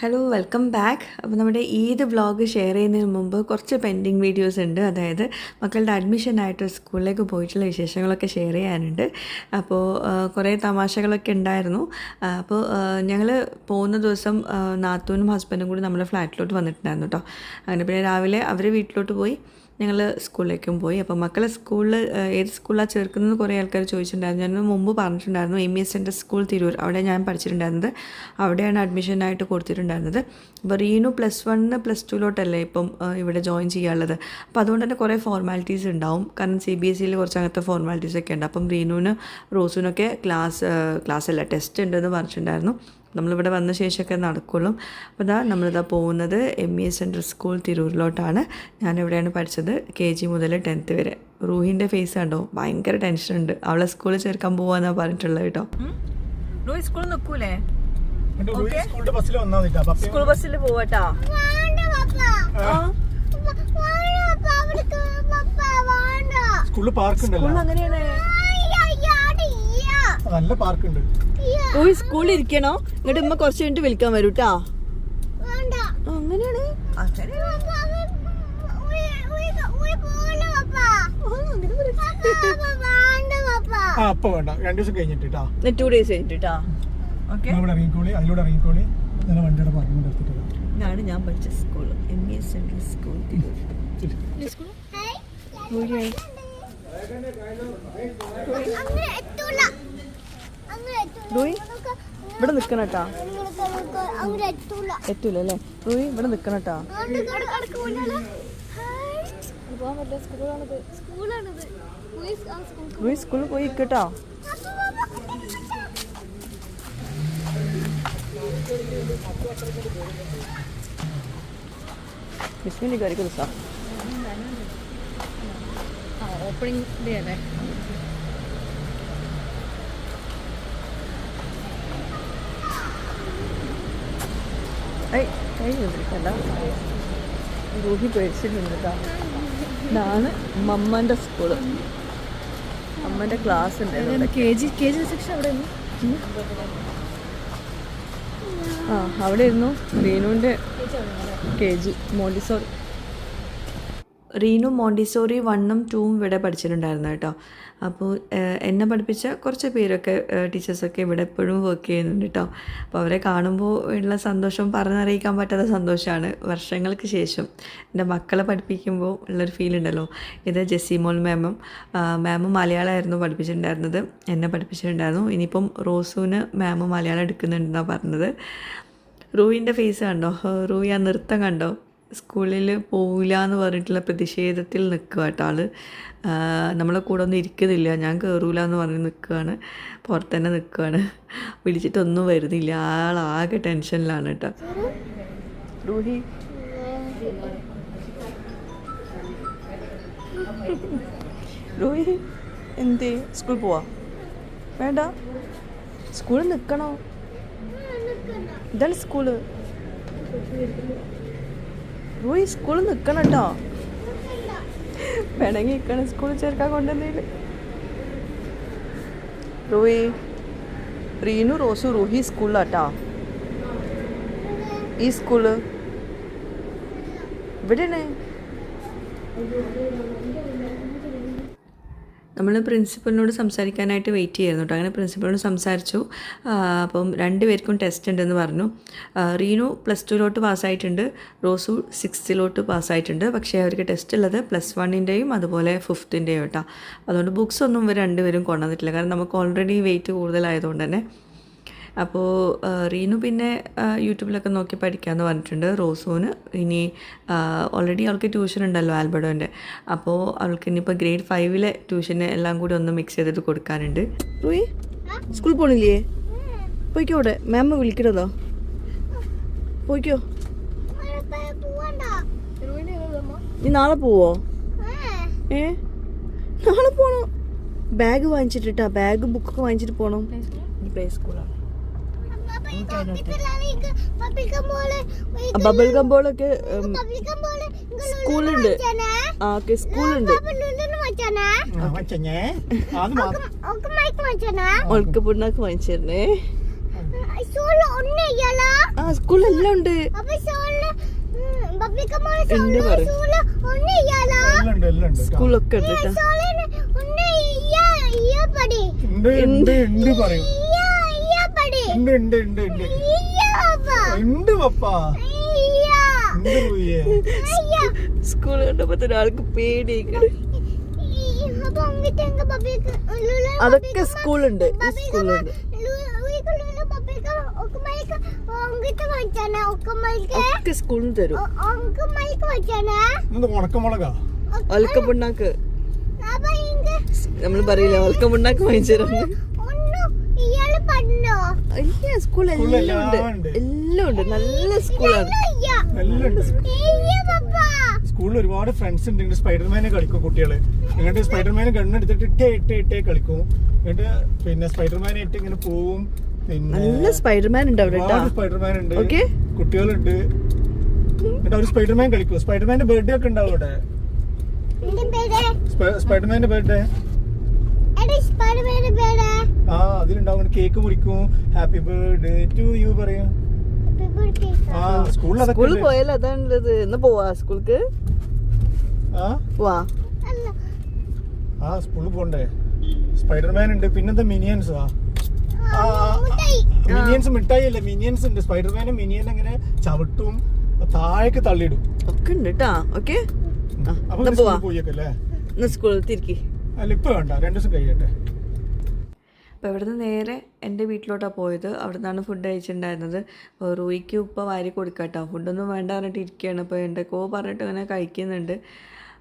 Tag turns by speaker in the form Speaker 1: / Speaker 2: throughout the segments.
Speaker 1: Hello welcome back അപ്പോൾ നമ്മുടെ Eid vlog share ചെയ്യുന്നതിന് മുമ്പ് കുറച്ച് പെൻഡിങ് വീഡിയോസ് ഉണ്ട്. അതായത് മക്കളുടെ അഡ്മിഷനായിട്ട് സ്കൂളിലേക്ക് പോയിട്ടുള്ള വിശേഷങ്ങളൊക്കെ ഷെയർ ചെയ്യാനുണ്ട്. അപ്പോൾ കുറേ തമാശകളൊക്കെ ഉണ്ടായിരുന്നു. അപ്പോൾ ഞങ്ങൾ പോകുന്ന ദിവസം നാത്തൂനും ഹസ്ബൻഡും കൂടി നമ്മുടെ ഫ്ലാറ്റിലോട്ട് വന്നിട്ടുണ്ടായിരുന്നു കേട്ടോ അങ്ങനെ പിന്നെ രാവിലെ അവർ വീട്ടിലോട്ട് പോയി. ഞങ്ങൾ സ്കൂളിലേക്കും പോയി. അപ്പോൾ മക്കളെ സ്കൂളിൽ ഏത് സ്കൂളിലാണ് ചേർക്കുന്നത് കുറേ ആൾക്കാർ ചോദിച്ചിട്ടുണ്ടായിരുന്നു. ഞാൻ മുമ്പ് പറഞ്ഞിട്ടുണ്ടായിരുന്നു M S centre school Tirur. അവിടെ ഞാൻ പഠിച്ചിട്ടുണ്ടായിരുന്നത്. അവിടെയാണ് അഡ്മിഷനായിട്ട് കൊടുത്തിട്ടുണ്ടായിരുന്നത്. അപ്പോൾ റീനു പ്ലസ് വണ്ണിന് പ്ലസ് ടുവിലോട്ടല്ലേ ഇപ്പം ഇവിടെ ജോയിൻ ചെയ്യാനുള്ളത്. അപ്പോൾ അതുകൊണ്ട് തന്നെ കുറേ ഫോർമാലിറ്റീസ് ഉണ്ടാവും. കാരണം സി ബി എസ് സിയിൽ കുറച്ച് അങ്ങനത്തെ ഫോർമാലിറ്റീസൊക്കെ ഉണ്ട്. അപ്പം റീനുവിന് റോസുവിനൊക്കെ ക്ലാസ് ക്ലാസ് അല്ല ടെസ്റ്റ് ഉണ്ടെന്ന് പറഞ്ഞിട്ടുണ്ടായിരുന്നു. നമ്മളിവിടെ വന്ന ശേഷമൊക്കെ നടക്കുള്ളൂ. അപ്പോൾ ഇതാ നമ്മളിതാ പോകുന്നത് M E S central school തിരൂരിലോട്ടാണ്. ഞാനിവിടെയാണ് പഠിച്ചത് കെ ജി മുതൽ ടെൻത്ത് വരെ. റൂഹിന്റെ ഫേസ് കണ്ടോ? ഭയങ്കര ടെൻഷൻ ഉണ്ട്. അവളെ സ്കൂളിൽ ചേർക്കാൻ പോവാന്നാണ് പറഞ്ഞിട്ടുള്ളത് കേട്ടോ. റൂഹി സ്കൂളിൽ നിൽക്കൂലേ സ്കൂൾ ബസ്സിൽ പോവട്ടാ
Speaker 2: സ്കൂളിൽ പാർക്ക് ഉണ്ടല്ലോ.
Speaker 1: അങ്ങനെയാണ്.
Speaker 2: നല്ല പാർക്ക് ഉണ്ട്.
Speaker 1: റൂഹി സ്കൂളിൽ ഇരിക്കണോ? എന്നിട്ട് ഉമ്മ കുറച്ച് കഴിഞ്ഞിട്ട് വിളിക്കാൻ വരൂ കേട്ടാ അങ്ങനെയാണ്.
Speaker 2: അപ്പൊ വേണ്ട. രണ്ടു ദിവസം കഴിഞ്ഞിട്ട് കേട്ടാ
Speaker 1: ടു ഡേയ്സ് കഴിഞ്ഞിട്ട് കേട്ടാ ഓക്കെ?
Speaker 2: ഇവിടെ ഇറങ്ങിക്കോളി അതിലൂടെ ഇറങ്ങിക്കോളി. ഞാൻ വണ്ടിയുടെ പാർക്കിംഗ് എടുത്തിട്ട്
Speaker 1: ഇതാണ് ഞാൻ പഠിച്ച school M E central school school Ruhi ഇവിടെ കേട്ടാ. എത്തൂല അല്ലേ? റൂയി ഇവിടെ നിൽക്കണട്ടാ റൂയി സ്കൂളിൽ പോയി കേട്ടോ. ബിസ്മിനി കയറി സാർ
Speaker 3: ഓപ്പണിംഗ് ഡേ അല്ലേ?
Speaker 1: ഐ ഐ വിളിക്കണ്ട. റൂഹി പേടിച്ചിട്ടുണ്ട് കേട്ടോ ഇതാണ് മമ്മന്റെ സ്കൂൾ. അമ്മന്റെ ക്ലാസ് ഉണ്ട്
Speaker 3: K G K G section അവിടെ
Speaker 1: ആ അവിടെ ഇരുന്നു റീനുവിന്റെ K G Montessori. Reenu Montessori വണ്ണും ടൂവും ഇവിടെ പഠിച്ചിട്ടുണ്ടായിരുന്നു കേട്ടോ. അപ്പോൾ എന്നെ പഠിപ്പിച്ച കുറച്ച് പേരൊക്കെ ടീച്ചേഴ്സൊക്കെ ഇവിടെ എപ്പോഴും വർക്ക് ചെയ്യുന്നുണ്ട് കേട്ടോ. അപ്പോൾ അവരെ കാണുമ്പോൾ ഉള്ള സന്തോഷം പറഞ്ഞറിയിക്കാൻ പറ്റാത്ത സന്തോഷമാണ് വർഷങ്ങൾക്ക് ശേഷം. എന്റെ മക്കളെ പഠിപ്പിക്കുമ്പോൾ ഉള്ളൊരു ഫീൽ ഉണ്ടല്ലോ. ഇത് ജെസ്സിമോൾ മാമും മാമും മലയാളമായിരുന്നു പഠിപ്പിച്ചിട്ടുണ്ടായിരുന്നത്. എന്നെ പഠിപ്പിച്ചിട്ടുണ്ടായിരുന്നു. ഇനിയിപ്പം റോസുവിന് മാമും മലയാളം എടുക്കുന്നുണ്ടെന്നാണ് പറഞ്ഞത്. റൂയിന്റെ ഫേസ് കണ്ടോ? റൂയി ആ നൃത്തം കണ്ടോ? സ്കൂളിൽ പോവില്ല എന്ന് പറഞ്ഞിട്ടുള്ള പ്രതിഷേധത്തിൽ നിൽക്കുക കേട്ടോ ആൾ നമ്മളെ കൂടെ ഒന്നും ഇരിക്കുന്നില്ല ഞാൻ കയറൂല എന്ന് പറഞ്ഞ് നിൽക്കുകയാണ്. പുറത്ത് തന്നെ നിൽക്കുകയാണ്. വിളിച്ചിട്ടൊന്നും വരുന്നില്ല. ആളാകെ ടെൻഷനിലാണ് കേട്ടോ. റൂഹി. റൂഹി എന്ത്? സ്കൂൾ പോവാ? വേണ്ട. സ്കൂളിൽ നിൽക്കണോ? ഇതാണ് സ്കൂൾ. റൂയി സ്കൂളിൽ നിൽക്കണം കേട്ടോ വേണമെങ്കിൽ നിൽക്കണം സ്കൂളിൽ ചേർക്കാൻ കൊണ്ടുവന്നേൽ. റോയി റീനു റോസു റൂഹി സ്കൂളിലാട്ടാ. ഈ സ്കൂൾ? ഇവിടെയാണ്. നമ്മൾ പ്രിൻസിപ്പലിനോട് സംസാരിക്കാനായിട്ട് വെയിറ്റ് ചെയ്യായിരുന്നു കേട്ടോ അങ്ങനെ പ്രിൻസിപ്പലിനോട് സംസാരിച്ചു. അപ്പം രണ്ട് പേർക്കും ടെസ്റ്റ് ഉണ്ടെന്ന് പറഞ്ഞു. റീനു പ്ലസ് ടുവിലോട്ട് പാസ്സായിട്ടുണ്ട് റോസു സിക്സ്ത്തിലോട്ട് പാസ്സായിട്ടുണ്ട് പക്ഷേ അവർക്ക് ടെസ്റ്റ് ഉള്ളത് പ്ലസ് വണ്ണിന്റെയും അതുപോലെ ഫിഫ്ത്തിന്റെയും കേട്ടോ അതുകൊണ്ട് ബുക്സ് ഒന്നും ഇവർ രണ്ടുപേരും കൊണ്ടുവന്നിട്ടില്ല. കാരണം നമുക്ക് ഓൾറെഡി വെയിറ്റ് കൂടുതലായതുകൊണ്ട് തന്നെ. അപ്പോൾ റീനു പിന്നെ യൂട്യൂബിലൊക്കെ നോക്കി പഠിക്കാമെന്ന് പറഞ്ഞിട്ടുണ്ട്. റോസോന് ഇനി ഓൾറെഡി അവൾക്ക് ട്യൂഷൻ ഉണ്ടല്ലോ ആൽബർഡോന്റെ അപ്പോൾ അവൾക്ക് ഇനിയിപ്പോൾ ഗ്രേഡ് ഫൈവിലെ ട്യൂഷന് എല്ലാം കൂടി ഒന്ന് മിക്സ് ചെയ്തിട്ട് കൊടുക്കാനുണ്ട്. റൂയി സ്കൂളിൽ പോണില്ലേ? പോയിക്കോ അവിടെ. മാം വിളിക്കണതോ. പോയിക്കോ. നീ നാളെ പോവോ? ഏ? നാളെ പോണോ. ബാഗ് വാങ്ങിച്ചിട്ടാ ബാഗ് ബുക്കൊക്കെ വാങ്ങിച്ചിട്ട് പോകണം പ്ലേ സ്കൂളാണ് ബബിൾ ഗംബോളൊക്കെ സ്കൂളുണ്ട്. ആ ഓക്കെ സ്കൂളുണ്ട്. ഒൾക്ക് പുണ്ണാക്ക് വാങ്ങിച്ചിരുന്നേ. ആ സ്കൂളെല്ലാം ഉണ്ട്. ഉണ്ട് പറ.
Speaker 4: സോൾ ഒന്നില്ല
Speaker 2: എല്ലാം ഉണ്ട് ഉണ്ട്.
Speaker 1: സ്കൂളൊക്കെ ഉണ്ട് കേട്ടോ
Speaker 2: ഉണ്ട് ഉണ്ട് ഉണ്ട് പറയും. ഉണ്ട് ഉണ്ട് ഉണ്ട് ഉണ്ട്. ഉണ്ട് പപ്പാ.
Speaker 1: സ്കൂൾ കണ്ടപ്പോ ഒരാൾക്ക് പേടിയേക്കണ് അതൊക്കെ സ്കൂളുണ്ട്. സ്കൂളുണ്ട്. ഒക്കെ സ്കൂളിൽ തരും. ഒലക്കപ്പുണ്ണാക്ക് നമ്മൾ പറയില്ല ഒലക്കപ്പുണ്ണാക്ക് വാങ്ങിച്ചു തരാം സ്കൂൾ എല്ലാം ഉണ്ട്.
Speaker 2: എല്ലാം ഉണ്ട്.
Speaker 1: നല്ല സ്കൂളാണ്.
Speaker 2: ഉണ്ട്. സ്കൂളിൽ ഒരുപാട് ഫ്രണ്ട്സ് ഉണ്ട്. ഇങ്ങനെ സ്പൈഡർമാനെ കളിക്കും കുട്ടികൾ. എന്നിട്ട് സ്പൈഡർമാനെ ഗണ്ണെടുത്തിട്ട് ഇട്ടേ ഇട്ടേ ഇട്ടേ കളിക്കും. എന്നിട്ട് പിന്നെ സ്പൈഡർമാനെ ഇട്ട് ഇങ്ങനെ പോവും. പിന്നെ
Speaker 1: നല്ല സ്പൈഡർമാൻ ഉണ്ട് അവിടെ
Speaker 2: സ്പൈഡർമാൻ ഉണ്ട്. കുട്ടികളുണ്ട്. എന്നിട്ട് അവർ സ്പൈഡർമാൻ കളിക്കും. സ്പൈഡർമാന്റെ ബർത്ത്ഡേ ഒക്കെ ഉണ്ടാവും അവിടെ. സ്പൈ- സ്പൈഡർമാന്റെ ബർത്ത്ഡേ ആ അതിലുണ്ടാവും. കേക്ക് മുറിക്കും. ഹാപ്പി ബർത്ത്ഡേ ടു യു പറയും. ആ സ്കൂളിൽ
Speaker 1: സ്കൂളിൽ. പോയാൽ അതാണുള്ളത് എന്നാ പോവാ സ്കൂൾക്ക്?
Speaker 2: ആ?
Speaker 1: പോവാ?
Speaker 2: ആ സ്കൂളിൽ പോണ്ടേ? സ്പൈഡർമാൻ ഉണ്ട്. പിന്നെന്താ മിനിയൻസ് ആ? മിനിയൻസ് മിഠായി. അല്ലേ. മിനിയൻസ് ഉണ്ട്. സ്പൈഡർമാനും മിനിയൻ അങ്ങനെ ചവിട്ടും താഴേക്ക് തള്ളിയിടും.
Speaker 1: ഒക്കെ ഉണ്ട് കേട്ടാ ഓക്കെ?
Speaker 2: അപ്പൊ പോയേക്കല്ലേ
Speaker 1: സ്കൂളിൽ തിരിക്കി.
Speaker 2: അല്ല ഇപ്പൊ വേണ്ട. രണ്ടു ദിവസം കഴിയട്ടെ.
Speaker 1: അപ്പോൾ ഇവിടുന്ന് നേരെ എന്റെ വീട്ടിലോട്ടാണ് പോയത്. അവിടെ നിന്നാണ് ഫുഡ് കഴിച്ചിട്ടുണ്ടായിരുന്നത്. അപ്പോൾ റൂയിക്ക് ഉപ്പ വാരി കൊടുക്കാം കേട്ടോ. ഫുഡൊന്നും വേണ്ട പറഞ്ഞിട്ട് ഇരിക്കുകയാണ്. അപ്പോൾ എന്റെ കോ പറഞ്ഞിട്ട് ഇങ്ങനെ കഴിക്കുന്നുണ്ട്.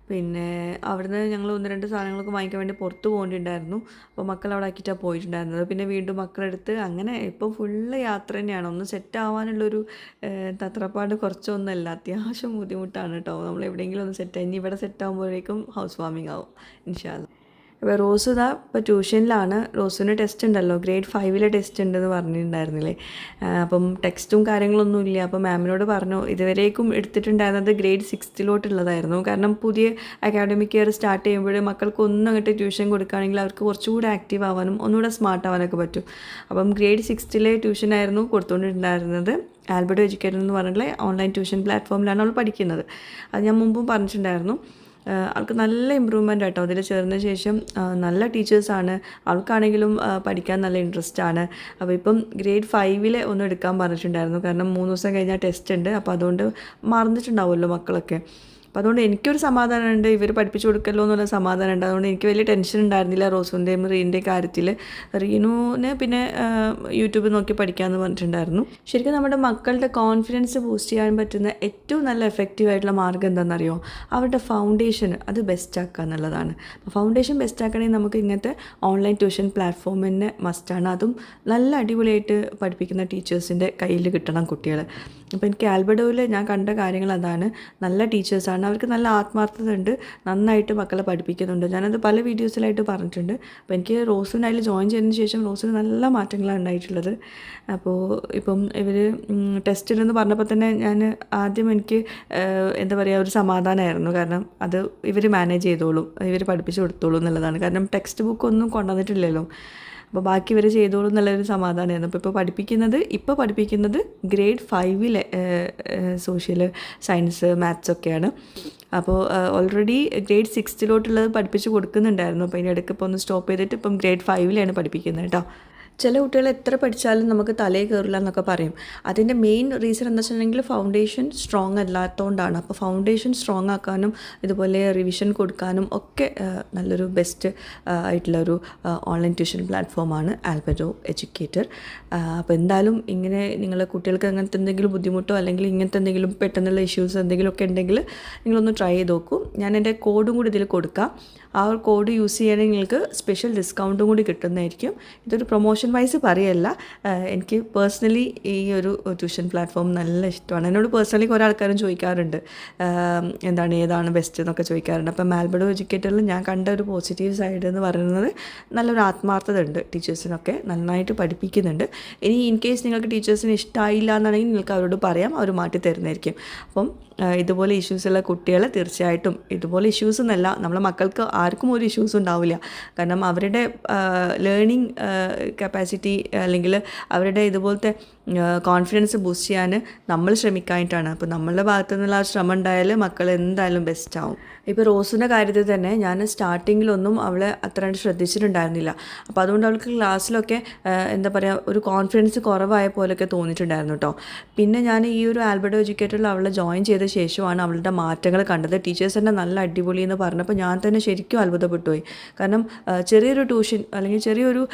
Speaker 1: പിന്നെ അവിടുന്ന് ഞങ്ങൾ ഒന്ന് രണ്ട് സാധനങ്ങളൊക്കെ വാങ്ങിക്കാൻ വേണ്ടി പുറത്ത് പോകേണ്ടിണ്ടായിരുന്നു അപ്പോൾ മക്കൾ അവിടെ ആക്കിയിട്ടാണ് പോയിട്ടുണ്ടായിരുന്നത്. പിന്നെ വീണ്ടും മക്കളെടുത്ത് അങ്ങനെ ഇപ്പോൾ ഫുള്ള് യാത്ര തന്നെയാണ്. ഒന്ന് സെറ്റ് ആവാനുള്ളൊരു തത്രപ്പാട് കുറച്ചൊന്നുമല്ല. അത്യാവശ്യം ബുദ്ധിമുട്ടാണ് കേട്ടോ. നമ്മൾ എവിടെയെങ്കിലും ഒന്ന് സെറ്റ് ഇനി ഇവിടെ സെറ്റ് ആകുമ്പോഴേക്കും ഹൗസ് വാമിംഗ് ആവും ഇൻഷാല്ല ഇപ്പോൾ റോസ് ഇതാ ഇപ്പോൾ ട്യൂഷനിലാണ്. റോസിന് ടെസ്റ്റ് ഉണ്ടല്ലോ. ഗ്രേഡ് ഫൈവിലെ ടെസ്റ്റ് ഉണ്ടെന്ന് പറഞ്ഞിട്ടുണ്ടായിരുന്നില്ലേ? അപ്പം ടെക്സ്റ്റും കാര്യങ്ങളൊന്നും ഇല്ല. അപ്പോൾ മാമിനോട് പറഞ്ഞു ഇതുവരേക്കും എടുത്തിട്ടുണ്ടായിരുന്നത് ഗ്രേഡ് സിക്സ്ത്തിലോട്ടുള്ളതായിരുന്നു കാരണം പുതിയ അക്കാഡമിക് ഇയർ സ്റ്റാർട്ട് ചെയ്യുമ്പോൾ മക്കൾക്ക് ഒന്നും അങ്ങോട്ട് ട്യൂഷൻ കൊടുക്കുകയാണെങ്കിൽ അവർക്ക് കുറച്ചുകൂടി ആക്റ്റീവ് ആവാനും ഒന്നുകൂടെ സ്മാർട്ട് ആവാനൊക്കെ പറ്റും. അപ്പം ഗ്രേഡ് സിക്സ്ത്തിലെ ട്യൂഷനായിരുന്നു കൊടുത്തുകൊണ്ടിട്ടുണ്ടായിരുന്നത് ആൽബർട്ട് എഡ്യൂക്കേറ്റർ എന്ന് പറഞ്ഞിട്ടുള്ള ഓൺലൈൻ ട്യൂഷൻ പ്ലാറ്റ്ഫോമിലാണ് അവൾ പഠിക്കുന്നത്. അത് ഞാൻ മുമ്പും പറഞ്ഞിട്ടുണ്ടായിരുന്നു. ആൾക്ക് നല്ല ഇമ്പ്രൂവ്മെന്റ് ആട്ടോ. അതിൽ ചേർന്ന ശേഷം നല്ല ടീച്ചേഴ്സാണ് ആൾക്കാണെങ്കിലും ആഹ് പഠിക്കാൻ നല്ല ഇൻട്രസ്റ്റ് ആണ്. അപ്പോൾ ഇപ്പം ഗ്രേഡ് ഫൈവിൽ ഒന്ന് എടുക്കാൻ പറഞ്ഞിട്ടുണ്ടായിരുന്നു. കാരണം മൂന്ന് ദിവസം കഴിഞ്ഞാൽ ടെസ്റ്റ് ഉണ്ട്. അപ്പോൾ അതുകൊണ്ട് മറന്നിട്ടുണ്ടാവുമല്ലോ മക്കളൊക്കെ. അപ്പോൾ അതുകൊണ്ട് എനിക്കൊരു സമാധാനമുണ്ട്. ഇവർ പഠിപ്പിച്ചു കൊടുക്കല്ലോ എന്നുള്ള സമാധാനമുണ്ട്. അതുകൊണ്ട് എനിക്ക് വലിയ ടെൻഷൻ ഉണ്ടായിരുന്നില്ല റോസുവിന്റെയും റീനിന്റെയും കാര്യത്തിൽ റീനുവിന് പിന്നെ യൂട്യൂബിൽ യൂട്യൂബ് നോക്കി പഠിക്കാമെന്ന് പറഞ്ഞിട്ടുണ്ടായിരുന്നു. ശരിക്കും നമ്മുടെ മക്കളുടെ കോൺഫിഡൻസ് ബൂസ്റ്റ് ചെയ്യാൻ പറ്റുന്ന ഏറ്റവും നല്ല എഫക്റ്റീവ് ആയിട്ടുള്ള മാർഗം എന്താണെന്നറിയോ? അവരുടെ ഫൗണ്ടേഷൻ അത് ബെസ്റ്റ് ആക്കുക എന്നുള്ളതാണ്. അപ്പോൾ ഫൗണ്ടേഷൻ ബെസ്റ്റ് ആക്കണമെങ്കിൽ നമുക്ക് ഇങ്ങനത്തെ ഓൺലൈൻ ട്യൂഷൻ പ്ലാറ്റ്ഫോം മസ്റ്റാണ് അതും നല്ല അടിപൊളിയായിട്ട് പഠിപ്പിക്കുന്ന ടീച്ചേഴ്സിന്റെ കയ്യിൽ കിട്ടണം കുട്ടികൾ അപ്പോൾ എനിക്ക് ആൽബഡോയിൽ ഞാൻ കണ്ട കാര്യങ്ങൾ അതാണ്. നല്ല ടീച്ചേഴ്സാണ്. അവർക്ക് നല്ല ആത്മാർത്ഥത ഉണ്ട്. നന്നായിട്ട് മക്കളെ പഠിപ്പിക്കുന്നുണ്ട്. ഞാനത് പല വീഡിയോസിലായിട്ട് പറഞ്ഞിട്ടുണ്ട്. അപ്പോൾ എനിക്ക് റോസിന് അതിൽ ജോയിൻ ചെയ്തതിന് ശേഷം റോസിന് നല്ല മാറ്റങ്ങളാണ് ഉണ്ടായിട്ടുള്ളത്. അപ്പോൾ ഇപ്പം ഇവർ ടെസ്റ്റിലെന്ന് പറഞ്ഞപ്പോൾ തന്നെ ഞാൻ ആദ്യം എനിക്ക് എന്താ പറയുക ഒരു സമാധാനമായിരുന്നു. കാരണം അത് ഇവർ മാനേജ് ചെയ്തോളും. ഇവർ പഠിപ്പിച്ചു കൊടുത്തോളും എന്നുള്ളതാണ്. കാരണം ടെക്സ്റ്റ് ബുക്ക് ഒന്നും കൊണ്ടുവന്നിട്ടില്ലല്ലോ. അപ്പോൾ ബാക്കി ഇവർ ചെയ്തോളും എന്നുള്ളൊരു സമാധാനമായിരുന്നു. അപ്പോൾ ഇപ്പോൾ പഠിപ്പിക്കുന്നത് ഇപ്പോൾ പഠിപ്പിക്കുന്നത് ഗ്രേഡ് ഫൈവിലെ സോഷ്യൽ സയൻസ് മാത്സ് ഒക്കെയാണ്. അപ്പോൾ ഓൾറെഡി ഗ്രേഡ് സിക്സ്ത്തിലോട്ടുള്ളത് പഠിപ്പിച്ച് കൊടുക്കുന്നുണ്ടായിരുന്നു. അപ്പോൾ അതിന്റെ ഇടയ്ക്ക് ഇപ്പോൾ ഒന്ന് സ്റ്റോപ്പ് ചെയ്തിട്ട് ഇപ്പം ഗ്രേഡ് ഫൈവിലാണ് പഠിപ്പിക്കുന്നത് കേട്ടോ ചില കുട്ടികൾ എത്ര പഠിച്ചാലും നമുക്ക് തലയിൽ കയറില്ല എന്നൊക്കെ പറയും. അതിന്റെ മെയിൻ റീസൺ എന്താ വെച്ചിട്ടുണ്ടെങ്കിൽ ഫൗണ്ടേഷൻ സ്ട്രോങ് അല്ലാത്തതുകൊണ്ടാണ് അപ്പോൾ ഫൗണ്ടേഷൻ സ്ട്രോങ് ആക്കാനും ഇതുപോലെ റിവിഷൻ കൊടുക്കാനും ഒക്കെ നല്ലൊരു ബെസ്റ്റ് ആയിട്ടുള്ള ഒരു ഓൺലൈൻ ട്യൂഷൻ പ്ലാറ്റ്ഫോമാണ് ആൽബറ്റോ എഡ്യൂക്കേറ്റർ അപ്പോൾ എന്തായാലും ഇങ്ങനെ നിങ്ങൾ കുട്ടികൾക്ക് അങ്ങനത്തെ എന്തെങ്കിലും ബുദ്ധിമുട്ടോ അല്ലെങ്കിൽ ഇങ്ങനത്തെ എന്തെങ്കിലും പെട്ടെന്നുള്ള ഇഷ്യൂസ് എന്തെങ്കിലുമൊക്കെ ഉണ്ടെങ്കിൽ നിങ്ങളൊന്ന് ട്രൈ ചെയ്ത് നോക്കൂ. ഞാൻ എന്റെ കോഡും കൂടി ഇതിൽ കൊടുക്കാം. ആ ഒരു കോഡ് യൂസ് ചെയ്യുകയാണെങ്കിൽ നിങ്ങൾക്ക് സ്പെഷ്യൽ ഡിസ്കൗണ്ടും കൂടി കിട്ടുന്നതായിരിക്കും. ഇതൊരു പ്രൊമോഷൻ വൈസ് പറയല്ല. എനിക്ക് പേഴ്സണലി ഈ ഒരു ട്യൂഷൻ പ്ലാറ്റ്ഫോം നല്ല ഇഷ്ടമാണ്. എന്നോട് പേഴ്സണലി കുറേ ആൾക്കാരും ചോദിക്കാറുണ്ട്. എന്താണ് ഏതാണ് ബെസ്റ്റ് എന്നൊക്കെ ചോദിക്കാറുണ്ട്. അപ്പം മാൽബഡോ എഡ്യൂക്കേറ്ററിൽ ഞാൻ കണ്ട ഒരു പോസിറ്റീവ് സൈഡ് എന്ന് പറയുന്നത് നല്ലൊരു ആത്മാർത്ഥത ഉണ്ട് ടീച്ചേഴ്സിനൊക്കെ. നന്നായിട്ട് പഠിപ്പിക്കുന്നുണ്ട്. ഇനി ഇൻ കേസ് നിങ്ങൾക്ക് ടീച്ചേഴ്സിന് ഇഷ്ടമായില്ല എന്നാണെങ്കിൽ നിങ്ങൾക്ക് അവരോട് പറയാം. അവർ മാറ്റി തരുന്നതായിരിക്കും. അപ്പം ഇതുപോലെ ഇഷ്യൂസ് ഉള്ള കുട്ടികൾ തീർച്ചയായിട്ടും ഇതുപോലെ ഇഷ്യൂസ് എന്നല്ല നമ്മളെ മക്കൾക്ക് ആർക്കും ഒരു ഇഷ്യൂസ് ഉണ്ടാവില്ല. കാരണം അവരുടെ ലേണിംഗ് കപ്പാസിറ്റി അല്ലെങ്കിൽ അവരുടെ ഇതുപോലത്തെ കോൺഫിഡൻസ് ബൂസ്റ്റ് ചെയ്യാൻ നമ്മൾ ശ്രമിക്കാനായിട്ടാണ്. അപ്പോൾ നമ്മളുടെ ഭാഗത്തു നിന്നുള്ള ആ ശ്രമം ഉണ്ടായാൽ മക്കൾ എന്തായാലും ബെസ്റ്റ് ആവും. ഇപ്പോൾ റോസിന്റെ കാര്യത്തിൽ തന്നെ ഞാൻ സ്റ്റാർട്ടിങ്ങിലൊന്നും അവളെ അത്ര ശ്രദ്ധിച്ചിട്ടുണ്ടായിരുന്നില്ല. അപ്പോൾ അതുകൊണ്ട് അവൾക്ക് ക്ലാസ്സിലൊക്കെ എന്താ പറയുക ഒരു കോൺഫിഡൻസ് കുറവായ പോലെയൊക്കെ തോന്നിയിട്ടുണ്ടായിരുന്നു കേട്ടോ പിന്നെ ഞാൻ ഈ ഒരു ആൽബർട്ടോ എഡ്യൂക്കേറ്ററിൽ അവളെ ജോയിൻ ചെയ്ത ശേഷമാണ് അവളുടെ മാറ്റങ്ങൾ കണ്ടത്. ടീച്ചേഴ്സ് തന്നെ നല്ല അടിപൊളി എന്ന് പറഞ്ഞപ്പോൾ ഞാൻ തന്നെ ശരിക്കും അത്ഭുതപ്പെട്ടു പോയി കാരണം ചെറിയൊരു ട്യൂഷൻ അല്ലെങ്കിൽ ചെറിയൊരു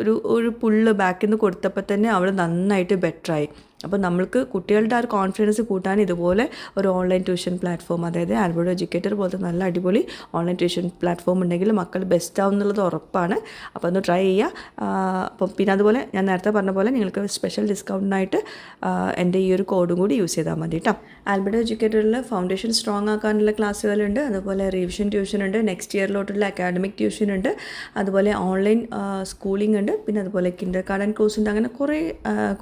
Speaker 1: ഒരു ഒരു പുള്ള് ബാക്കിൽ നിന്ന് കൊടുത്തപ്പോൾ തന്നെ അവൾ നന്നായിട്ട് ബെറ്ററായി അപ്പോൾ നമ്മൾക്ക് കുട്ടികളുടെ ആ ഒരു കോൺഫിഡൻസ് കൂട്ടാൻ ഇതുപോലെ ഒരു ഓൺലൈൻ ട്യൂഷൻ പ്ലാറ്റ്ഫോം അതായത് ആൽബോഡ് എഡ്യൂക്കേറ്റർ പോലത്തെ നല്ല അടിപൊളി ഓൺലൈൻ ട്യൂഷൻ പ്ലാറ്റ്ഫോം ഉണ്ടെങ്കിൽ മക്കൾ ബെസ്റ്റ് ആവും എന്നുള്ളത് ഉറപ്പാണ്. അപ്പോൾ ഒന്ന് ട്രൈ ചെയ്യുക. അപ്പം പിന്നെ അതുപോലെ ഞാൻ നേരത്തെ പറഞ്ഞ പോലെ നിങ്ങൾക്ക് സ്പെഷ്യൽ ഡിസ്കൗണ്ടിനായിട്ട് എന്റെ ഈ ഒരു കോഡും കൂടി യൂസ് ചെയ്താൽ മതി കേട്ടോ ആൽബർഡ് എഡ്യൂക്കേറ്ററിൽ ഫൗണ്ടേഷൻ സ്ട്രോങ് ആക്കാനുള്ള ക്ലാസ്സുകളുണ്ട്. അതുപോലെ റിവിഷൻ ട്യൂഷൻ ഉണ്ട്. നെക്സ്റ്റ് ഇയറിലോട്ടുള്ള അക്കാഡമിക് ട്യൂഷൻ ഉണ്ട്. അതുപോലെ ഓൺലൈൻ സ്കൂളിംഗ് ഉണ്ട്. പിന്നെ അതുപോലെ കിൻഡർ ഗാർഡൻ കോഴ്സ് ഉണ്ട്. അങ്ങനെ കുറേ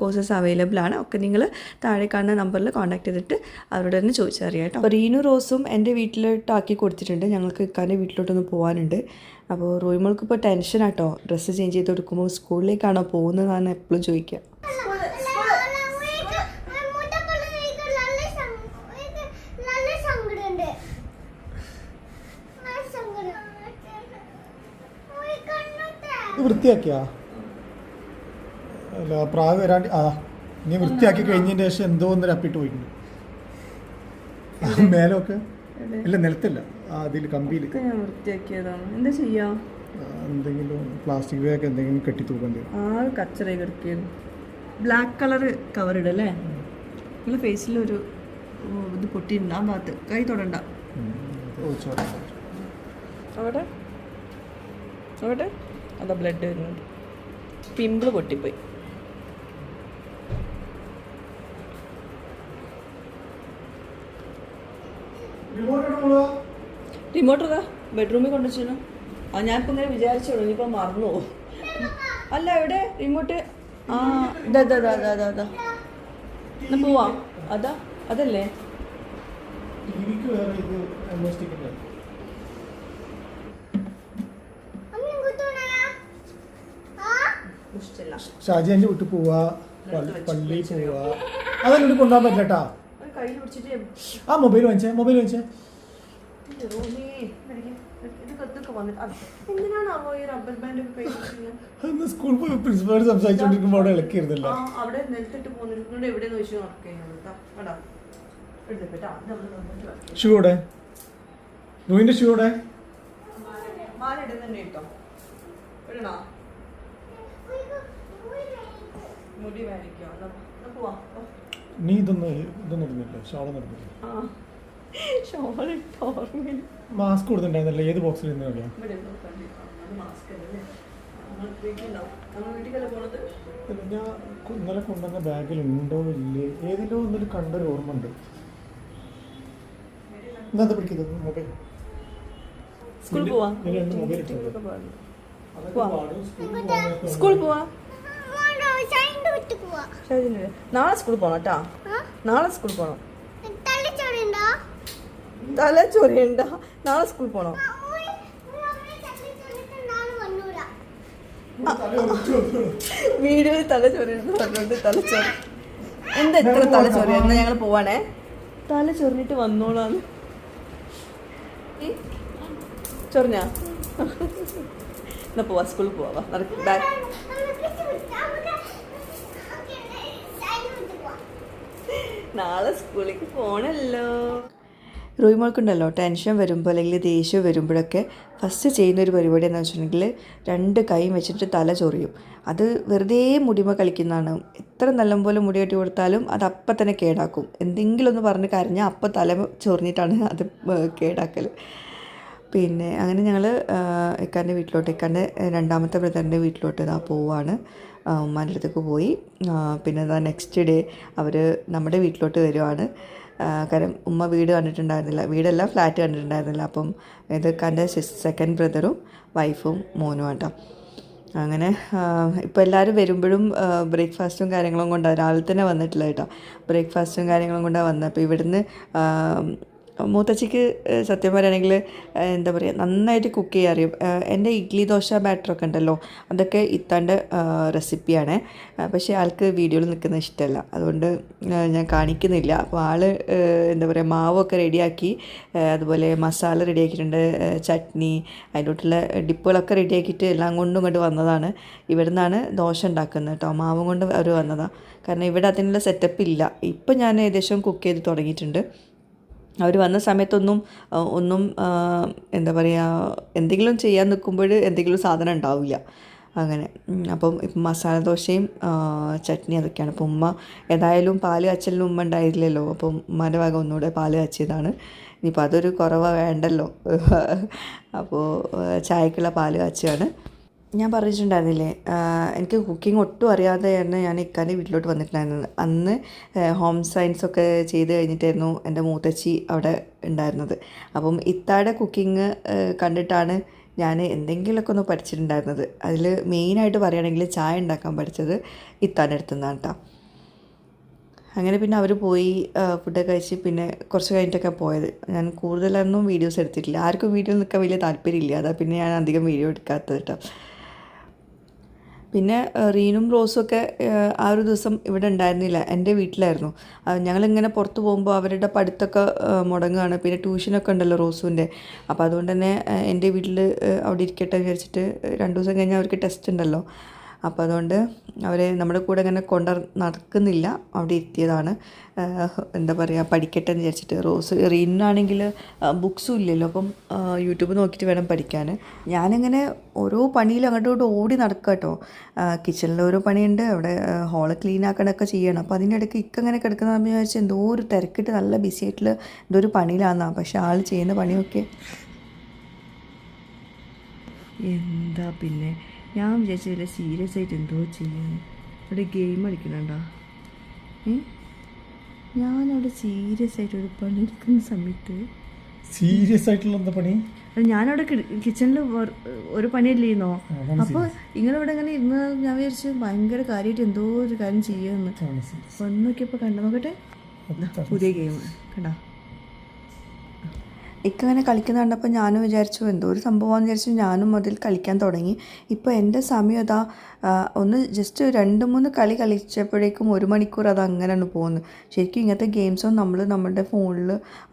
Speaker 1: കോഴ്സസ് അവൈലബിൾ ആണ്. ഒക്കെ നിങ്ങൾ താഴെ കാണുന്ന നമ്പറിൽ കോൺടാക്ട് ചെയ്തിട്ട് അവരോട് തന്നെ ചോദിച്ചറിയാം കേട്ടോ. അപ്പോൾ റീനു റോസും എന്റെ വീട്ടിലോട്ടാക്കി കൊടുത്തിട്ടുണ്ട്. ഞങ്ങൾക്ക് ഇക്കാന്റെ വീട്ടിലോട്ടൊന്ന് പോകാനുണ്ട് അപ്പോൾ റോയിമോൾക്ക് ഇപ്പോൾ ടെൻഷനാട്ടോ ഡ്രസ്സ് ചേഞ്ച് ചെയ്ത് കൊടുക്കുമ്പോൾ സ്കൂളിലേക്കാണോ പോകുന്നതെന്നാണ് എപ്പോഴും ചോദിക്കുക.
Speaker 2: വൃത്തിയാക്കിയാ? പ്രാവ് വരാണ്ട് ആ. നീ വൃത്തിയാക്കി കഴിഞ്ഞതിന് ശേഷം എന്തോ ഒന്ന് അപ്പിട്ട് പോയിട്ടുണ്ട്. മേലൊക്കെ? ഇല്ല നിലത്തില്ല. അതിൽ കമ്പിയിൽ
Speaker 1: ഞാൻ വൃത്തിയാക്കിയതാണ്. എന്താ ചെയ്യാ?
Speaker 2: എന്തെങ്കിലും പ്ലാസ്റ്റിക് ബാഗ് എന്തെങ്കിലും കെട്ടി തൂക്കേണ്ടി
Speaker 1: ബ്ലാക്ക് കളർ കവർ ഇടല്ലേ നിങ്ങളുടെ ഫേസിൽ ഒരു ഇത് പൊട്ടിയിട്ടുണ്ട്. ആ ഭാഗത്ത്. കൈ തൊടണ്ട. അവിടെ? അവിടെ? അതാ ബ്ലഡ് വരുന്നുണ്ട് പിമ്പിൾ പൊട്ടിപ്പോയി. റിമോട്ട് ഇതാ ബെഡ്റൂമിൽ കൊണ്ടുവച്ചു ആ ഞാനിപ്പോൾ ഇങ്ങനെ വിചാരിച്ചോളൂ ഇനിയിപ്പോൾ മറന്നു പോകും. അല്ല എവിടെ? ഇങ്ങോട്ട്. ആ ഇതാ ഇതാ ഇതാ ഇതാ ഇതാ എന്നാ പോവാ. അതാ അതല്ലേ?
Speaker 2: ഷാജിന്റെ വീട്ടിൽ പോവാ. പള്ളി പോവാ. അതെന്നോട് കൊണ്ടുപോകാൻ പറ്റില്ല കേട്ടാ ആ മൊബൈൽ വാങ്ങിച്ചേ മൊബൈൽ വാങ്ങിച്ചേ. പോയി പ്രിൻസിപ്പളോട് സംസാരിച്ചോണ്ടിരിക്കുമ്പോൾ അവിടെ ഇളക്കിയിരുന്നില്ല.
Speaker 1: നിലത്തിട്ട് ചോദിച്ചു
Speaker 2: ഷൂ ഇവിടെ ഷൂ ഇവിടെ നീ ഇതൊന്നും ഇതൊന്നും ഇടുന്നില്ല? ഷാളൊന്നും ഇടുന്നില്ല? മാസ്ക് കൊടുത്തിട്ടുണ്ടായിരുന്നല്ലോ ഏത് ബോക്സിൽ നിന്ന് കളിയാ?
Speaker 1: ഇവിടെ നോക്കണ്ടി അത് മാസ്ക് അല്ലേ? നമ്മൾ വീട്ടിലുണ്ടാവും പോണത്?
Speaker 2: അല്ല, ഞാൻ ഇന്നലെ കൊണ്ടുവന്ന ബാഗിൽ ഉണ്ടോ ഇല്ലേ? ഏതിലോ ഒന്നൊരു കണ്ടൊരു ഓർമ്മ ഉണ്ട് എന്നാ പിടിക്കുന്നത്? മൊബൈൽ.
Speaker 1: സ്കൂളിൽ പോവാ?
Speaker 2: സ്കൂളിൽ
Speaker 1: പോവാ? നാളെ സ്കൂളിൽ പോണം കേട്ടാ നാളെ സ്കൂളിൽ പോണം?
Speaker 4: തള്ളിച്ചോടുണ്ടോ
Speaker 1: തല ചൊറിയണ്ട. നാളെ സ്കൂൾ പോണം? വീഡിയോയിൽ തല ചൊറിയെന്ന് പറഞ്ഞോണ്ട് തല ചൊറി എന്താ ഇത്ര തല ചൊറിയ എന്നാ ഞങ്ങൾ പോവാണേ? തല ചൊറിഞ്ഞിട്ട് വന്നോളാന്ന്. ചൊറിഞ്ഞ? എന്നാ പോവാ സ്കൂളിൽ പോവാ നടക്ക്. ബാഗ് നാളെ സ്കൂളിലേക്ക് പോണല്ലോ. റൂയിമോൾക്കുണ്ടല്ലോ ടെൻഷൻ വരുമ്പോൾ അല്ലെങ്കിൽ ദേഷ്യം വരുമ്പോഴൊക്കെ ഫസ്റ്റ് ചെയ്യുന്ന ഒരു പരിപാടി എന്ന് വെച്ചിട്ടുണ്ടെങ്കിൽ രണ്ട് കൈയും വെച്ചിട്ട് തല ചൊറിയും. അത് വെറുതെ മുടിമ കളിക്കുന്നതാണ്. എത്ര നല്ലപോലെ മുടി കെട്ടി കൊടുത്താലും അത് അപ്പം തന്നെ കേടാക്കും. എന്തെങ്കിലും ഒന്ന് പറഞ്ഞ് കരഞ്ഞാൽ അപ്പം തല ചൊറിഞ്ഞിട്ടാണ് അത് കേടാക്കൽ പിന്നെ അങ്ങനെ ഞങ്ങൾ ഇക്കാന്റെ വീട്ടിലോട്ട് ഇക്കാന്റെ രണ്ടാമത്തെ ബ്രദറിന്റെ വീട്ടിലോട്ട് ഇതാ പോവാണ്. ഉമ്മാന്റെ അടുത്തേക്ക് പോയി. പിന്നെ ഇതാ നെക്സ്റ്റ് ഡേ അവർ നമ്മുടെ വീട്ടിലോട്ട് വരുവാണ്. കാരണം ഉമ്മ വീട് കണ്ടിട്ടുണ്ടായിരുന്നില്ല. വീടല്ല ഫ്ലാറ്റ് കണ്ടിട്ടുണ്ടായിരുന്നില്ല. അപ്പം ഇത് ഇക്കാന്റെ സെക്കൻഡ് ബ്രദറും വൈഫും മോനും ആട്ടോ. അങ്ങനെ ഇപ്പോൾ എല്ലാവരും വരുമ്പോഴും ബ്രേക്ക്ഫാസ്റ്റും കാര്യങ്ങളും കൊണ്ടാണ് രാവിലെ തന്നെ വന്നിട്ടില്ല കേട്ടോ. ബ്രേക്ക്ഫാസ്റ്റും കാര്യങ്ങളും കൊണ്ടാണ് വന്നത് അപ്പോൾ ഇവിടുന്ന് മൂത്തച്ഛിക്ക് സത്യം പറയുകയാണെങ്കിൽ എന്താ പറയുക നന്നായിട്ട് കുക്ക് ചെയ്യാൻ അറിയും എന്റെ ഇഡ്ഡലി ദോശ ബാറ്ററൊക്കെ ഉണ്ടല്ലോ അതൊക്കെ ഇത്താന്റെ റെസിപ്പിയാണ് പക്ഷേ ആൾക്ക് വീഡിയോയിൽ നിൽക്കുന്ന ഇഷ്ടമല്ല അതുകൊണ്ട് ഞാൻ കാണിക്കുന്നില്ല. അപ്പോൾ ആൾ എന്താ പറയുക മാവൊക്കെ റെഡിയാക്കി അതുപോലെ മസാല റെഡിയാക്കിയിട്ടുണ്ട് ചട്നി അതിലോട്ടുള്ള ഡിപ്പുകളൊക്കെ റെഡിയാക്കിയിട്ട് എല്ലാം കൊണ്ടും ഇങ്ങോട്ട് വന്നതാണ്. ഇവിടെ നിന്നാണ് ദോശ ഉണ്ടാക്കുന്നത് കേട്ടോ മാവും കൊണ്ട് അവർ വന്നതാണ് കാരണം ഇവിടെ അതിനുള്ള സെറ്റപ്പ് ഇല്ല. ഇപ്പം ഞാൻ ഏകദേശം കുക്ക് ചെയ്ത് തുടങ്ങിയിട്ടുണ്ട്. അവർ വന്ന സമയത്തൊന്നും ഒന്നും എന്താ പറയുക എന്തെങ്കിലും ചെയ്യാൻ നിൽക്കുമ്പോൾ എന്തെങ്കിലും സാധനം ഉണ്ടാവില്ല. അങ്ങനെ അപ്പം ഇപ്പം മസാല ദോശയും ചട്നി അതൊക്കെയാണ്. അപ്പം ഉമ്മ ഏതായാലും പാൽ കാച്ചലിന് ഉമ്മ ഉണ്ടായില്ലല്ലോ അപ്പം ഉമ്മാന്റെ ഭാഗം ഒന്നുകൂടെ പാൽ കാച്ചിയതാണ്. ഇനിയിപ്പോൾ അതൊരു കുറവ് വേണ്ടല്ലോ. അപ്പോൾ ചായക്കുള്ള പാൽ കാച്ചുകയാണ് ഞാൻ പറഞ്ഞിട്ടുണ്ടായിരുന്നില്ലേ എനിക്ക് കുക്കിംഗ് ഒട്ടും അറിയാതെയായിരുന്നു ഞാൻ ഇക്കാന്റെ വീട്ടിലോട്ട് വന്നിട്ടുണ്ടായിരുന്നത് അന്ന് ഹോം സയൻസ് ഒക്കെ ചെയ്ത് കഴിഞ്ഞിട്ടായിരുന്നു എന്റെ മൂത്തച്ചി അവിടെ ഉണ്ടായിരുന്നത്. അപ്പം ഇത്താടെ കുക്കിംഗ് കണ്ടിട്ടാണ് ഞാൻ എന്തെങ്കിലുമൊക്കെ ഒന്ന് പഠിച്ചിട്ടുണ്ടായിരുന്നത്. അതിൽ മെയിനായിട്ട് പറയുകയാണെങ്കിൽ ചായ ഉണ്ടാക്കാൻ പഠിച്ചത് ഇത്താന്റെ അടുത്തു നിന്നാണ് കേട്ടോ അങ്ങനെ പിന്നെ അവർ പോയി ഫുഡൊക്കെ കഴിച്ച് പിന്നെ കുറച്ച് കഴിഞ്ഞിട്ടൊക്കെ പോയത്. ഞാൻ കൂടുതലൊന്നും വീഡിയോസ് എടുത്തിട്ടില്ല. ആർക്കും വീഡിയോ നിൽക്കാൻ വലിയ താല്പര്യമില്ല. അതാ പിന്നെ ഞാൻ അധികം വീഡിയോ എടുക്കാത്തത് കേട്ടോ പിന്നെ റീനും റോസും ഒക്കെ ആ ഒരു ദിവസം ഇവിടെ ഉണ്ടായിരുന്നില്ല. എന്റെ വീട്ടിലായിരുന്നു. ഞങ്ങളിങ്ങനെ പുറത്ത് പോകുമ്പോൾ അവരുടെ പഠിത്തമൊക്കെ മുടങ്ങുകയാണ്. പിന്നെ ട്യൂഷനൊക്കെ ഉണ്ടല്ലോ റോസുവിന്റെ. അപ്പോൾ അതുകൊണ്ട് തന്നെ എന്റെ വീട്ടിൽ അവിടെ ഇരിക്കട്ടെ വിചാരിച്ചിട്ട് രണ്ട് ദിവസം കഴിഞ്ഞാൽ അവർക്ക് ടെസ്റ്റ് ഉണ്ടല്ലോ. അപ്പോൾ അതുകൊണ്ട് അവരെ നമ്മുടെ കൂടെ ഇങ്ങനെ കൊണ്ട നടക്കുന്നില്ല. അവിടെ എത്തിയതാണ്. എന്താ പറയുക പഠിക്കട്ടെ എന്ന് വിചാരിച്ചിട്ട്. റോസ് റീനാണെങ്കിൽ ബുക്സും ഇല്ലല്ലോ. അപ്പം യൂട്യൂബ് നോക്കിയിട്ട് വേണം പഠിക്കാൻ. ഞാനിങ്ങനെ ഓരോ പണിയിലും അങ്ങോട്ടും ഇങ്ങോട്ടും ഓടി നടക്കുക കേട്ടോ. കിച്ചണിൽ ഓരോ പണിയുണ്ട്. അവിടെ ഹോൾ ക്ലീൻ ആക്കണമൊക്കെ ചെയ്യണം. അപ്പോൾ അതിന്റെ ഇടയ്ക്ക് ഇക്ക ഇങ്ങനെ കിടക്കുന്ന സമയം വെച്ചാൽ എന്തോ ഒരു തിരക്കിട്ട് നല്ല ബിസി ആയിട്ടുള്ള എന്തോ ഒരു പണിയിലാണെന്നാണ് പക്ഷെ ആൾ ചെയ്യുന്ന പണിയൊക്കെ എന്താ പിന്നെ? ഞാൻ വിചാരിച്ചില്ല സീരിയസ് ആയിട്ട് എന്തോ ചെയ്യുന്നു അവിടെ ഗെയിം കളിക്കണുണ്ടോ? ഏ? ഞാനവിടെ സീരിയസ് ആയിട്ട് ഒരു പണി എടുക്കുന്ന സമയത്ത്.
Speaker 2: സീരിയസ് ആയിട്ടുള്ള എന്താ പണി?
Speaker 1: ഞാനവിടെ കിച്ചണിൽ ഒരു പണിയല്ലേന്നോ അപ്പൊ അപ്പോൾ നിങ്ങളിവിടെ ഇങ്ങനെ ഇരുന്ന് ഞാൻ വിചാരിച്ചു ഭയങ്കര കാര്യമായിട്ട് എന്തോ ഒരു കാര്യം ചെയ്യുമെന്ന് ഒന്നൊക്കെ നോക്കിയപ്പോൾ കണ്ടു നോക്കട്ടെ. പുതിയ ഗെയിം കണ്ടോ? ഇക്കങ്ങനെ കളിക്കുന്ന കണ്ടപ്പോൾ ഞാനും വിചാരിച്ചു എന്തോ ഒരു സംഭവമാണെന്ന് വിചാരിച്ചു ഞാനും മുതൽ കളിക്കാൻ തുടങ്ങി. ഇപ്പോൾ എന്റെ സമയം അതാ ഒന്ന് ജസ്റ്റ് രണ്ട് മൂന്ന് കളി കളിച്ചപ്പോഴേക്കും ഒരു മണിക്കൂർ അത് അങ്ങനെയാണ് പോകുന്നത്. ശരിക്കും ഇങ്ങനത്തെ ഗെയിംസൊന്നും നമ്മൾ നമ്മുടെ ഫോണിൽ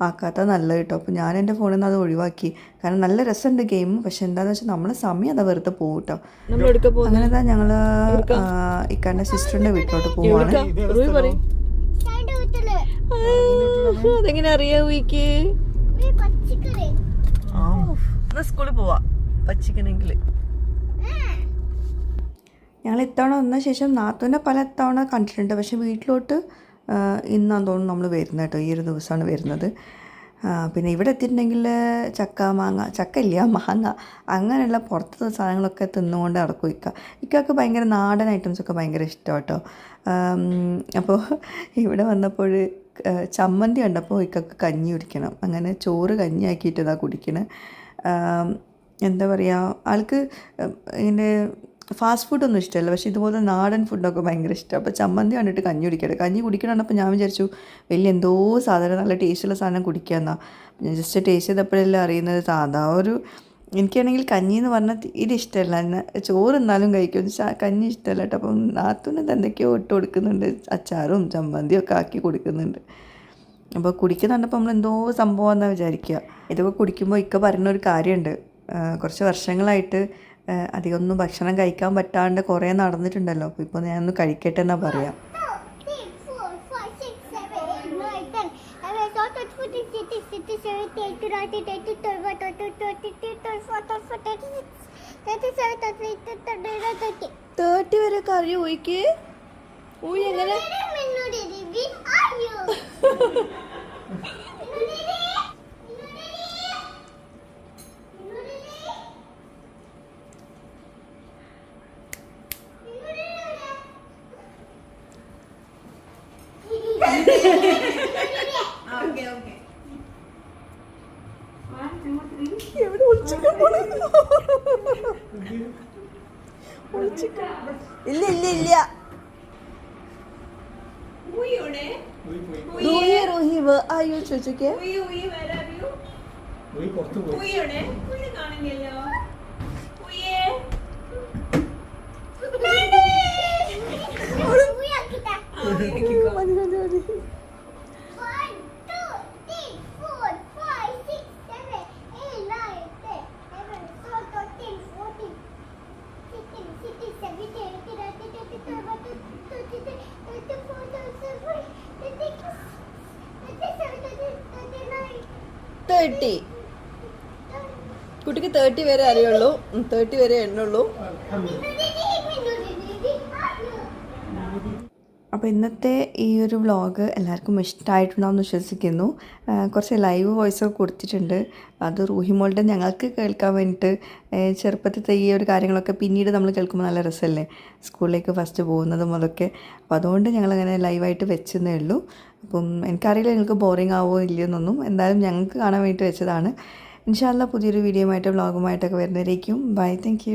Speaker 1: ആക്കാത്ത നല്ല കേട്ടോ. അപ്പോൾ ഞാൻ എന്റെ ഫോണിൽ നിന്ന് അത് ഒഴിവാക്കി. കാരണം നല്ല രസമുണ്ട് ഗെയിം പക്ഷെ എന്താണെന്ന് വെച്ചാൽ നമ്മളെ സമയം അതാ വെറുതെ പോകും കേട്ടോ. അങ്ങനെ തന്നെ ഞങ്ങൾ ഇക്കാന്റെ സിസ്റ്ററിന്റെ വീട്ടിലോട്ട് പോവാണ്. അതെങ്ങനെ അറിയാം വീക്ക് സ്കൂളിൽ പോവാ. പച്ചിക്കണെങ്കിൽ ഞങ്ങൾ ഇത്തവണ വന്ന ശേഷം നാത്തൂനെ പല തവണ കണ്ടിട്ടുണ്ട്. പക്ഷെ വീട്ടിലോട്ട് ഇന്നാന്ന് തോന്നുന്നു നമ്മൾ വരുന്നത് കേട്ടോ. ഈ ഒരു ദിവസമാണ് വരുന്നത്. പിന്നെ ഇവിടെ എത്തിയിട്ടുണ്ടെങ്കിൽ ചക്ക മാങ്ങ ചക്ക ഇല്ല മാങ്ങ. അങ്ങനെയുള്ള പുറത്തുള്ള സാധനങ്ങളൊക്കെ തിന്നുകൊണ്ട് നടക്കും ഇക്ക. ഇക്കൊക്കെ ഭയങ്കര നാടൻ ഐറ്റംസൊക്കെ ഭയങ്കര ഇഷ്ടം കേട്ടോ. അപ്പോൾ ഇവിടെ വന്നപ്പോൾ ചമ്മന്തി കണ്ടപ്പോൾ ഇക്കൊക്കെ കഞ്ഞി കുടിക്കണം. അങ്ങനെ ചോറ് കഞ്ഞി ആക്കിയിട്ട് ഇതാ കുടിക്കണേ എന്താ പറയുക ആൾക്ക് ഇങ്ങനെ ഫാസ്റ്റ് ഫുഡൊന്നും ഇഷ്ടമല്ല. പക്ഷേ ഇതുപോലെ നാടൻ ഫുഡൊക്കെ ഭയങ്കര ഇഷ്ടമാണ് അപ്പോൾ ചമ്മന്തി കണ്ടിട്ട് കഞ്ഞി കുടിക്കട്ടെ. കഞ്ഞി കുടിക്കണമെന്നപ്പോൾ ഞാൻ വിചാരിച്ചു വലിയ എന്തോ സാധനം നല്ല ടേസ്റ്റുള്ള സാധനം കുടിക്കാമെന്നാ ഞാൻ ജസ്റ്റ് ടേസ്റ്റ് ചെയ്തപ്പോഴെല്ലാം അറിയുന്നത് സാധാ ഒരു എനിക്കാണെങ്കിൽ കഞ്ഞി എന്ന് പറഞ്ഞാൽ തീരെ ഇഷ്ടമല്ല എന്നെ ചോറ് എന്നാലും കഴിക്കും. കഞ്ഞി ഇഷ്ടമല്ല കേട്ടോ അപ്പം നാത്തൂന് ഇത് എന്തൊക്കെയോ ഇട്ട് കൊടുക്കുന്നുണ്ട്. അച്ചാറും ചമ്മന്തിയും ഒക്കെ ആക്കി കൊടുക്കുന്നുണ്ട്. അപ്പോൾ കുടിക്കുന്ന കണ്ടപ്പോൾ നമ്മൾ എന്തോ സംഭവം എന്നാണ് വിചാരിക്കുക ഇതൊക്കെ കുടിക്കുമ്പോൾ ഇക്ക പറയുന്ന ഒരു കാര്യമുണ്ട് കുറച്ച് വർഷങ്ങളായിട്ട് അധികമൊന്നും ഭക്ഷണം കഴിക്കാൻ പറ്റാണ്ട് കുറേ നടന്നിട്ടുണ്ടല്ലോ. അപ്പോൾ ഇപ്പോൾ ഞാനൊന്ന് കഴിക്കട്ടെ എന്നാണ് പറയാം.
Speaker 4: 37, 38, 39, 40, 41, 42, 43, 44, 44, 46, 37, 38, 39, 40.
Speaker 1: തേർട്ടി വരെ കറി ഒഴിക്ക് ഊയ് എങ്ങനെ ഇല്ല റൂഹി റൂഹി വേ ആർ യു ചോദിച്ചോക്കെ
Speaker 2: പോയി പുറത്ത് പോയി
Speaker 1: മതി മതി മതി തേർട്ടി കുട്ടിക്ക് തേർട്ടി വരെ അറിയുള്ളൂ. തേർട്ടി വരെ എണ്ണുള്ളൂ. അപ്പോൾ ഇന്നത്തെ ഈ ഒരു വ്ളോഗ് എല്ലാവർക്കും ഇഷ്ടമായിട്ടുണ്ടാവുമെന്ന് വിശ്വസിക്കുന്നു. കുറച്ച് ലൈവ് വോയിസൊക്കെ കൊടുത്തിട്ടുണ്ട്. അത് റൂഹിമോളുടെ ഞങ്ങൾക്ക് കേൾക്കാൻ വേണ്ടിയിട്ട് ചെറുപ്പത്തിൽ ഈ ഒരു കാര്യങ്ങളൊക്കെ പിന്നീട് നമ്മൾ കേൾക്കുമ്പോൾ നല്ല രസമല്ലേ? സ്കൂളിലേക്ക് ഫസ്റ്റ് പോകുന്നതും അതൊക്കെ. അപ്പോൾ അതുകൊണ്ട് ഞങ്ങളങ്ങനെ ലൈവായിട്ട് വെച്ചെന്നേ ഉള്ളൂ. അപ്പം എനിക്കറിയില്ല നിങ്ങൾക്ക് ബോറിംഗ് ആവുമോ ഇല്ലയെന്നൊന്നും എന്തായാലും ഞങ്ങൾക്ക് കാണാൻ വേണ്ടി വെച്ചതാണ്. ഇൻഷാല്ല പുതിയൊരു വീഡിയോ ആയിട്ട് വ്ളോഗുമായിട്ടൊക്കെ വരുന്നതായിരിക്കും ബൈ താങ്ക്